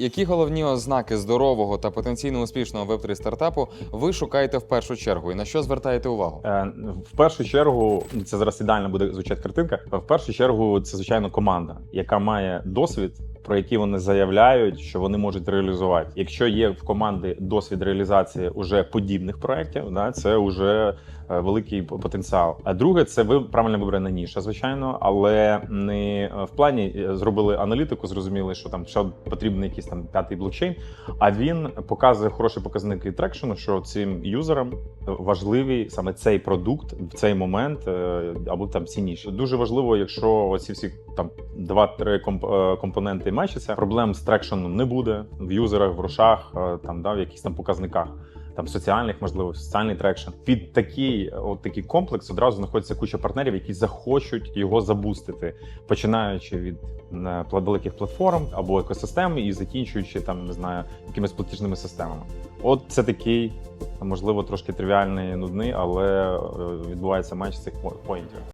Які головні ознаки здорового та потенційно успішного веб 3 стартапу ви шукаєте в першу чергу і на що звертаєте увагу? Е, В першу чергу, це зараз ідеально буде звучати картинка. В першу чергу, це звичайно команда, яка має досвід, про який вони заявляють, що вони можуть реалізувати. Якщо є в команди досвід реалізації уже подібних проєктів, да, це вже е, великий потенціал. А друге, це ви правильно вибрана ніша, звичайно, але не е, в плані е, зробили аналітику, зрозуміли, що там що потрібен якийсь там п'ятий блокчейн. А він показує хороші показники трекшену, що цим юзерам важливий саме цей продукт в цей момент е, або там цінніше. Дуже важливо, якщо оці всі там два-три е, компоненти мечаться, проблем з трекшеном не буде в юзерах, в грошах, е, там да, в якихось там показниках. Там соціальних, можливо, соціальний трекшн. Під такий, от такий комплекс одразу знаходиться куча партнерів, які захочуть його забустити, починаючи від великих платформ або екосистем і закінчуючи там, не знаю, якимись платіжними системами. От це такий, можливо, трошки тривіальний, нудний, але е, відбувається матч цих по- поінтів.